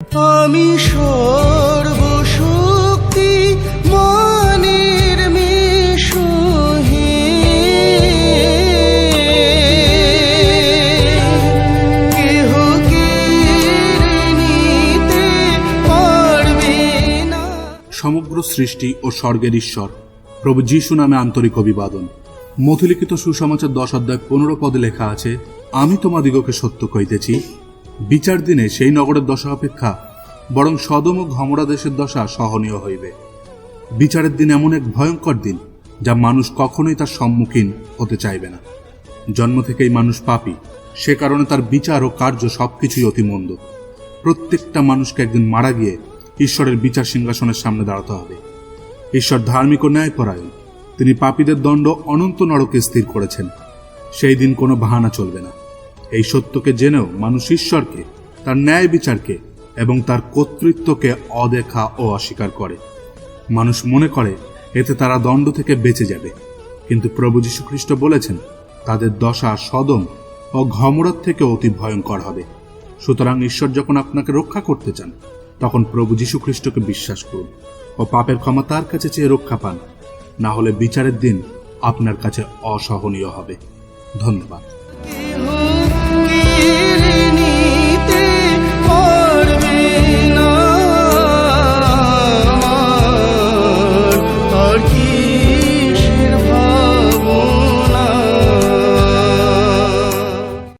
আমি সর্বশক্তি মানের মিশুহে। কেহ নিতে পারবে না। সমগ্র সৃষ্টি ও স্বর্গের ঈশ্বর, প্রভু যীশু নামে আন্তরিক অভিবাদন। মথুলিখিত সুসমাচার দশ অধ্যায় পনেরো পদে লেখা আছে, আমি তোমাদিগকে সত্য কইতেছি বিচার দিনে সেই নগরের দশা অপেক্ষা, বরং সদম ও ঘমরা দেশের দশা সহনীয় হইবে। বিচারের দিন এমন এক ভয়ঙ্কর দিন, যা মানুষ কখনোই তার সম্মুখীন হতে চাইবে না। জন্ম থেকেই মানুষ পাপী, সে কারণে তার বিচার ও কার্য সবকিছুই অতি মন্দ। প্রত্যেকটা মানুষকে একদিন মারা গিয়ে ঈশ্বরের বিচার সিংহাসনের সামনে দাঁড়াতে হবে। ঈশ্বর ধার্মিক ও ন্যায়পরায়ণ, তিনি পাপীদের দণ্ড অনন্ত নরকে স্থির করেছেন। সেই দিন কোনো বাহানা চলবে না। এই সত্যকে জেনেও মানুষ ঈশ্বরকে, তার ন্যায় বিচারকে এবং তার কর্তৃত্বকে অদেখা ও অস্বীকার করে। মানুষ মনে করে, এতে তারা দণ্ড থেকে বেঁচে যাবে। কিন্তু প্রভু যীশু খ্রিস্ট বলেছেন, তাদের দশা সদম ও ঘমরার থেকে অতি ভয়ঙ্কর হবে। সুতরাং ঈশ্বর যখন আপনাকে রক্ষা করতে চান, তখন প্রভু যীশু খ্রিস্টকে বিশ্বাস করুন ও পাপের ক্ষমা তার কাছে চেয়ে রক্ষা পান। না হলে বিচারের দিন আপনার কাছে অসহনীয় হবে। ধন্যবাদ।